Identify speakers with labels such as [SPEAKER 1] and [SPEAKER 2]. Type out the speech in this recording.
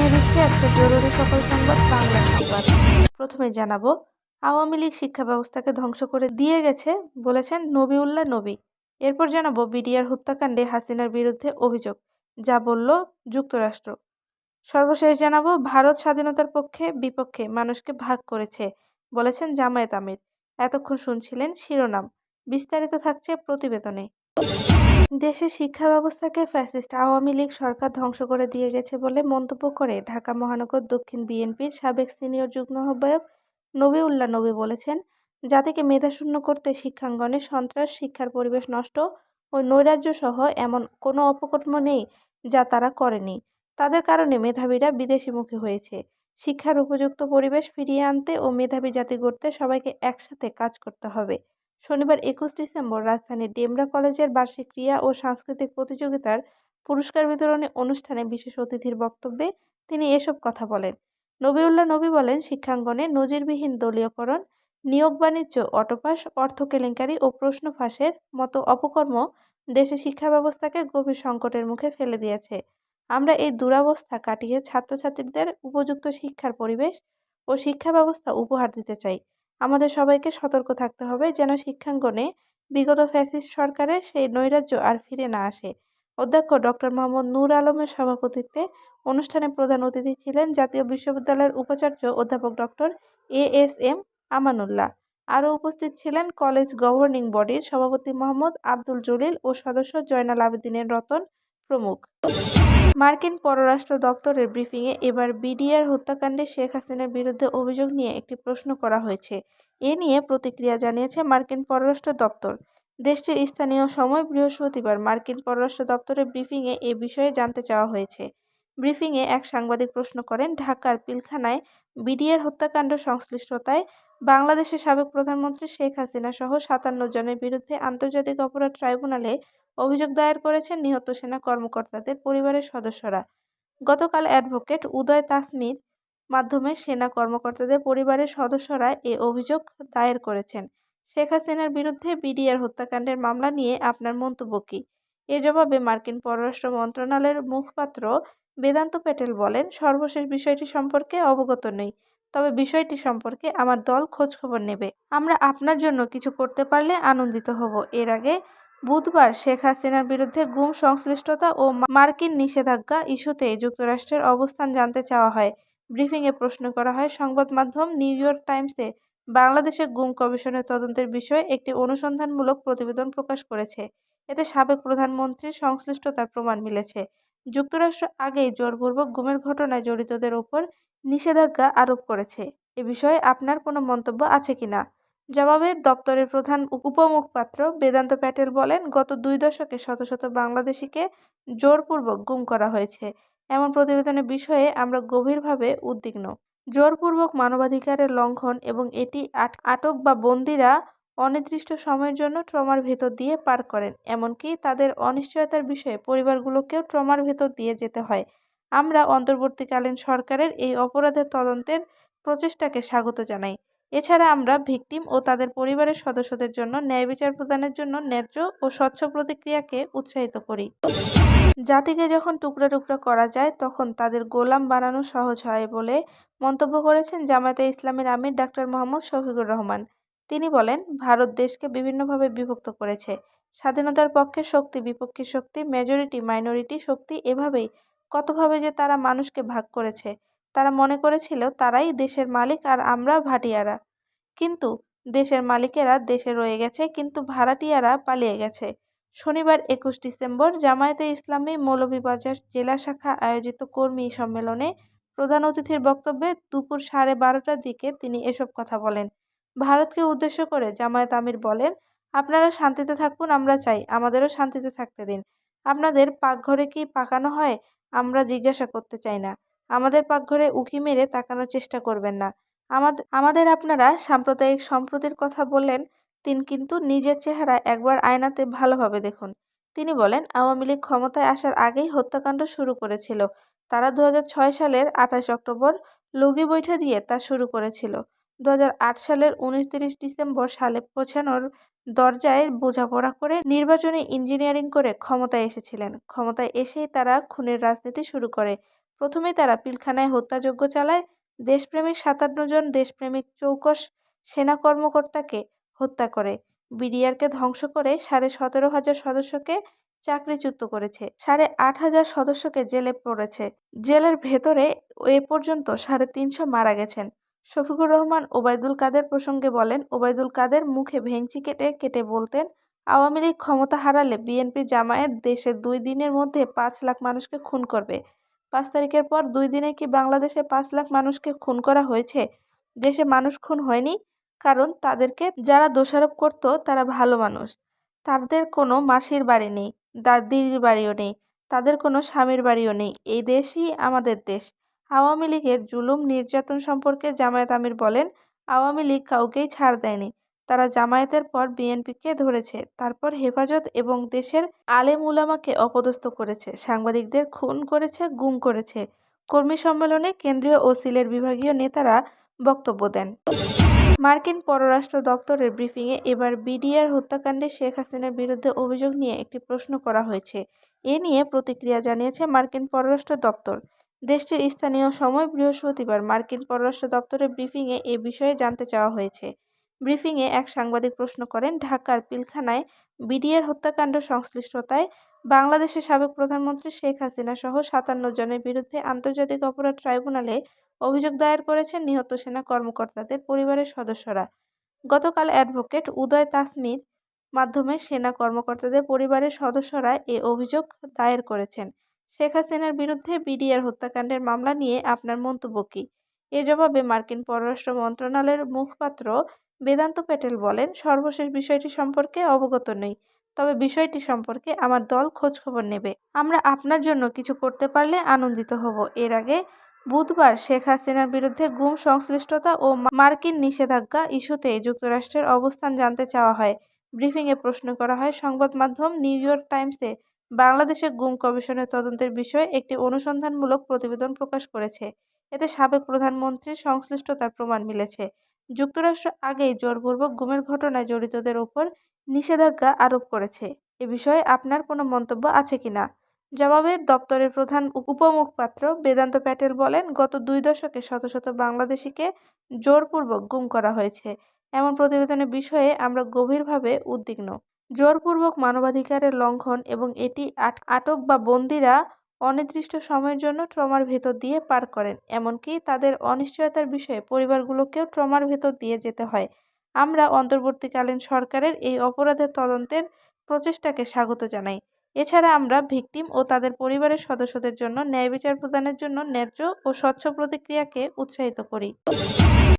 [SPEAKER 1] জানাচ্ছি আজকে জরুরি সকল সংবাদ বাংলা সংবাদ। প্রথমে জানাব, আওয়ামী লীগ শিক্ষা ব্যবস্থাকে ধ্বংস করে দিয়ে গেছে বলেছেন নবিউল্লাহ নবী। এরপর জানাব, বিডিআর হত্যাকাণ্ডে হাসিনার বিরুদ্ধে অভিযোগ, যা বলল যুক্তরাষ্ট্র। সর্বশেষ জানাব, ভারত স্বাধীনতার পক্ষে বিপক্ষে মানুষকে ভাগ করেছে বলেছেন জামায়াত আমির। এতক্ষণ শুনছিলেন শিরোনাম, বিস্তারিত থাকছে প্রতিবেদনে। দেশের শিক্ষা ব্যবস্থাকে ফ্যাসিস্ট আওয়ামী লীগ সরকার ধ্বংস করে দিয়ে গেছে বলে মন্তব্য করে ঢাকা মহানগর দক্ষিণ বিএনপির সাবেক সিনিয়র যুগ্ম আহ্বায়ক নবীউল্লাহ নবী বলেছেন, জাতিকে মেধাশূন্য করতে শিক্ষাঙ্গনে সন্ত্রাস, শিক্ষার পরিবেশ নষ্ট ও নৈরাজ্য সহ এমন কোনো অপকর্ম নেই যা তারা করেনি। তাদের কারণে মেধাবীরা বিদেশিমুখী হয়েছে। শিক্ষার উপযুক্ত পরিবেশ ফিরিয়ে আনতে ও মেধাবী জাতি গড়তে সবাইকে একসাথে কাজ করতে হবে। শনিবার একুশ ডিসেম্বর রাজধানীর ডেমরা কলেজের বার্ষিক ক্রীড়া ও সাংস্কৃতিক প্রতিযোগিতার পুরস্কার বিতরণী অনুষ্ঠানে বিশেষ অতিথির বক্তব্যে তিনি এসব কথা বলেন। নবীউল্লাহ নবী বলেন, শিক্ষাঙ্গনে নজিরবিহীন দলীয়করণ, নিয়োগ বাণিজ্য, অটোপাস, অর্থ কেলেঙ্কারি ও প্রশ্ন ফাঁসের মতো অপকর্ম দেশে শিক্ষা ব্যবস্থাকে গভীর সংকটের মুখে ফেলে দিয়েছে। আমরা এই দুরাবস্থা কাটিয়ে ছাত্রছাত্রীদের উপযুক্ত শিক্ষার পরিবেশ ও শিক্ষা ব্যবস্থা উপহার দিতে চাই। আমাদের সবাইকে সতর্ক থাকতে হবে যেন শিক্ষাঙ্গনে বিগত ফ্যাসিস্ট সরকারের সেই নৈরাজ্য আর ফিরে না আসে। অধ্যক্ষ ডক্টর মোহাম্মদ নূর আলমের সভাপতিত্বে অনুষ্ঠানে প্রধান অতিথি ছিলেন জাতীয় বিশ্ববিদ্যালয়ের উপাচার্য অধ্যাপক doctor A S M Amanullah. আরও উপস্থিত ছিলেন কলেজ গভর্নিং বডির সভাপতি মোহাম্মদ আব্দুল জলিল ও সদস্য জয়নাল আবেদিনের রতন প্রমুখ। মার্কিন পররাষ্ট্র দপ্তরের ব্রিফিংয়ে এবার বিডিআর হত্যাকাণ্ডে শেখ হাসিনার বিরুদ্ধে অভিযোগ নিয়ে একটি প্রশ্ন করা হয়েছে। এ নিয়ে প্রতিক্রিয়া জানিয়েছে মার্কিন পররাষ্ট্র দপ্তর। দেশটির স্থানীয় সময় বৃহস্পতিবার মার্কিন পররাষ্ট্র দপ্তরের ব্রিফিংয়ে এ বিষয়ে জানতে চাওয়া হয়েছে। ব্রিফিংয়ে এক সাংবাদিক প্রশ্ন করেন, ঢাকার পিলখানায় বিডিআর হত্যাকাণ্ড সংশ্লিষ্টতায় বাংলাদেশের সাবেক প্রধানমন্ত্রী শেখ হাসিনা সহ সাতান্ন জনের বিরুদ্ধে আন্তর্জাতিক অপরাধ ট্রাইব্যুনালে অভিযোগ দায়ের করেছেন নিহত সেনা কর্মকর্তাদের পরিবারের সদস্যরা। গতকাল অ্যাডভোকেট উদয় তাসমির মাধ্যমে সেনা কর্মকর্তাদের পরিবারের সদস্যরা এ অভিযোগ দায়ের করেছেন। শেখ হাসিনার বিরুদ্ধে বিডিআর হত্যাকাণ্ডের মামলা নিয়ে আপনার মন্তব্য কী? এ জবাবে মার্কিন পররাষ্ট্র মন্ত্রণালয়ের মুখপাত্র বেদান্ত প্যাটেল বলেন, সর্বশেষ বিষয়টি সম্পর্কে অবগত নই, তবে বিষয়টি সম্পর্কে আমার দল খোঁজখবর নেবে। আমরা আপনার জন্য কিছু করতে পারলে আনন্দিত হব। এর আগে বুধবার শেখ হাসিনার বিরুদ্ধে গুম সংশ্লিষ্টতা ও মার্কিন নিষেধাজ্ঞা ইস্যুতে যুক্তরাষ্ট্রের অবস্থান জানতে চাওয়া হয়। ব্রিফিংয়ে প্রশ্ন করা হয়, সংবাদ মাধ্যম নিউ ইয়র্ক টাইমসে বাংলাদেশের গুম কমিশনের তদন্তের বিষয়ে একটি অনুসন্ধানমূলক প্রতিবেদন প্রকাশ করেছে। এতে সাবেক প্রধানমন্ত্রীর সংশ্লিষ্টতার প্রমাণ মিলেছে। যুক্তরাষ্ট্র আগেই জোরপূর্বক গুমের ঘটনায় জড়িতদের ওপর নিষেধাজ্ঞা আরোপ করেছে। এ বিষয়ে আপনার কোনো মন্তব্য আছে কিনা? জবাবে দপ্তরের প্রধান উপমুখপাত্র বেদান্ত প্যাটেল বলেন, গত দুই দশকে শত শত বাংলাদেশিকে জোরপূর্বক গুম করা হয়েছে। এমন প্রতিবেদনের বিষয়ে আমরা গভীরভাবে উদ্বিগ্ন। জোরপূর্বক মানবাধিকারের লঙ্ঘন এবং এটি আটক বা বন্দিরা অনির্দিষ্ট সময়ের জন্য ট্রমার ভেতর দিয়ে পার করেন, এমনকি তাদের অনিশ্চয়তার বিষয়ে পরিবারগুলোকেও ট্রমার ভেতর দিয়ে যেতে হয়। আমরা অন্তর্বর্তীকালীন সরকারের এই অপরাধের তদন্তের প্রচেষ্টাকে স্বাগত জানাই। এছাড়া আমরা ভিকটিম ও তাদের পরিবারের সদস্যদের জন্য ন্যায় বিচার প্রদানের জন্য ন্যায্য ও স্বচ্ছ প্রতিক্রিয়াকে উৎসাহিত করি। জাতিকে যখন টুকরা টুকরা করা যায়, তখন তাদের গোলাম বানানো সহজ হয় বলে মন্তব্য করেছেন জামায়াতে ইসলামের আমির ডাক্তার মোহাম্মদ শফিকুর রহমান। তিনি বলেন, ভারত দেশকে বিভিন্নভাবে বিভক্ত করেছে। স্বাধীনতার পক্ষে শক্তি, বিপক্ষী শক্তি মেজরিটি মাইনরিটি শক্তি এভাবেই কতভাবে যে তারা মানুষকে ভাগ করেছে তারা মনে করেছিল তারাই দেশের মালিক আর আমরা ভাটিয়ারা। কিন্তু দেশের মালিকেরা দেশে রয়ে গেছে, কিন্তু ভাড়াটিয়ারা পালিয়ে গেছে। শনিবার একুশ ডিসেম্বর জামায়াতে ইসলামী মৌলভীবাজার জেলা শাখা আয়োজিত কর্মী সম্মেলনে প্রধান অতিথির বক্তব্যে দুপুর সাড়ে বারোটার দিকে তিনি এসব কথা বলেন। ভারতকে উদ্দেশ্য করে জামায়াত আমির বলেন, আপনারা শান্তিতে থাকুন, আমরা চাই। আমাদেরও শান্তিতে থাকতে দিন। আপনাদের পাকঘরে কি পাকানো হয়, আমরা জিজ্ঞাসা করতে চাই না। আমাদের পাকঘরে উঁকি মেরে তাকানোর চেষ্টা করবেন না। আমাদের আমাদের আপনারা সাম্প্রদায়িক সম্প্রতির কথা বললেন, তিনি কিন্তু নিজের চেহারা একবার আয়নাতে ভালোভাবে দেখুন। তিনি বলেন, আওয়ামী লীগ ক্ষমতায় আসার আগেই হত্যাকাণ্ড শুরু করেছিল। তারা দু সালের আঠাশ অক্টোবর লগি বৈঠা দিয়ে তা শুরু করেছিল। দু হাজার আট সালের উনিশ তিরিশ ডিসেম্বর সালে পৌঁছানোর দরজায় বোঝাপড়া করে নির্বাচনী ইঞ্জিনিয়ারিং করে ক্ষমতায় এসেছিলেন। ক্ষমতায় এসেই তারা খুনের রাজনীতি শুরু করে। প্রথমেই তারা পিলখানায় হত্যাযজ্ঞ চালায়, দেশপ্রেমিক সাতান্ন জন দেশপ্রেমিক চৌকস সেনা কর্মকর্তাকে হত্যা করে। বিডিআরকে ধ্বংস করে সাড়ে সতেরো হাজার সদস্যকে চাকরিচ্যুত করেছে। সাড়ে আট হাজার সদস্যকে জেলে পড়েছে। জেলের ভেতরে এ পর্যন্ত সাড়ে তিনশো মারা গেছেন। শফিকুর রহমান, ওবায়দুল কাদের প্রসঙ্গে বলেন, ওবায়দুল কাদের মুখে ভেঙচি কেটে কেটে বলতেন, আওয়ামী লীগ ক্ষমতা হারালে বিএনপি জামায়াত দেশে দুই দিনের মধ্যে পাঁচ লাখ মানুষকে খুন করবে। পাঁচ তারিখের পর দুই দিনে কি বাংলাদেশে পাঁচ লাখ মানুষকে খুন করা হয়েছে? দেশে মানুষ খুন হয়নি? কারণ তাদেরকে যারা দোষারোপ করত, তারা ভালো মানুষ। তাদের কোনো মাসির বাড়ি নেই দাদির বাড়িও নেই, তাদের কোনো স্বামীর বাড়িও নেই। এই দেশই আমাদের দেশ। আওয়ামী লীগের জুলুম নির্যাতন সম্পর্কে জামায়াত আমির বলেন, আওয়ামী লীগ কাউকেই ছাড় দেয়নি। তারা জামায়াতের পর বিএনপিকে ধরেছে। তারপর হেফাজত এবং দেশের আলেম উলামাকে অপদস্থ করেছে। সাংবাদিকদের খুন করেছে, গুম করেছে। কর্মী সম্মেলনে কেন্দ্রীয় ও সিলের বিভাগীয় নেতারা বক্তব্য দেন। মার্কিন পররাষ্ট্র দপ্তরের ব্রিফিংয়ে এবার বিডিআর হত্যাকাণ্ডে শেখ হাসিনার বিরুদ্ধে অভিযোগ নিয়ে একটি প্রশ্ন করা হয়েছে। এ নিয়ে প্রতিক্রিয়া জানিয়েছে মার্কিন পররাষ্ট্র দপ্তর। দেশটির স্থানীয় সময় বৃহস্পতিবার মার্কিন পররাষ্ট্র দপ্তরের ব্রিফিংয়ে এ বিষয়ে জানতে চাওয়া হয়েছে। ব্রিফিংয়ে এক সাংবাদিক প্রশ্ন করেন, ঢাকার পিলখানায় বিডিআর হত্যাকাণ্ড সংশ্লিষ্টতায় বাংলাদেশের সাবেক প্রধানমন্ত্রী শেখ হাসিনা সহ সাতান্ন জনের বিরুদ্ধে আন্তর্জাতিক অপরাধ ট্রাইব্যুনালে অভিযোগ দায়ের করেছেন নিহত সেনা কর্মকর্তাদের পরিবারের সদস্যরা। গতকাল অ্যাডভোকেট উদয় তাসমির মাধ্যমে সেনা কর্মকর্তাদের পরিবারের সদস্যরা এ অভিযোগ দায়ের করেছেন। শেখ হাসিনার বিরুদ্ধে বিডিআর হত্যাকাণ্ডের মামলা নিয়ে আপনার মন্তব্য কী? এ জবাবে মার্কিন পররাষ্ট্র মন্ত্রণালয়ের মুখপাত্র বেদান্ত প্যাটেল বলেন, সর্বশেষ বিষয়টি সম্পর্কে অবগত নই, তবে বিষয়টি সম্পর্কে আমার দল খোঁজখবর নেবে। আমরা আপনার জন্য কিছু করতে পারলে আনন্দিত হব। এর আগে বুধবার শেখ হাসিনার বিরুদ্ধে গুম সংশ্লিষ্টতা ও মার্কিন নিষেধাজ্ঞা ইস্যুতে যুক্তরাষ্ট্রের অবস্থান জানতে চাওয়া হয়। ব্রিফিংয়ে প্রশ্ন করা হয়, সংবাদ মাধ্যম নিউ ইয়র্ক টাইমসে বাংলাদেশের গুম কমিশনের তদন্তের বিষয়ে একটি অনুসন্ধানমূলক প্রতিবেদন প্রকাশ করেছে। এতে সাবেক প্রধানমন্ত্রীর সংশ্লিষ্টতার প্রমাণ মিলেছে। যুক্তরাষ্ট্র আগেই জোরপূর্বক গুমের ঘটনায় জড়িতদের ওপর নিষেধাজ্ঞা আরোপ করেছে। এ বিষয়ে আপনার কোনো মন্তব্য আছে কিনা জবাবে দপ্তরের প্রধান উপমুখপাত্র বেদান্ত প্যাটেল বলেন, গত দুই দশকে শত শত বাংলাদেশিকে জোরপূর্বক গুম করা হয়েছে। এমন প্রতিবেদনের বিষয়ে আমরা গভীরভাবে উদ্বিগ্ন। জোরপূর্বক মানবাধিকারের লঙ্ঘন এবং এটি আটক বা বন্দিরা অনির্দিষ্ট সময়ের জন্য ট্রমার ভেতর দিয়ে পার করেন, এমনকি তাদের অনিশ্চয়তার বিষয়ে পরিবারগুলোকেও ট্রমার ভেতর দিয়ে যেতে হয়। আমরা অন্তর্বর্তীকালীন সরকারের এই অপরাধের তদন্তের প্রচেষ্টাকে স্বাগত জানাই। এছাড়া আমরা ভিকটিম ও তাদের পরিবারের সদস্যদের জন্য ন্যায় বিচার প্রদানের জন্য ন্যায্য ও স্বচ্ছ প্রতিক্রিয়াকে উৎসাহিত করি।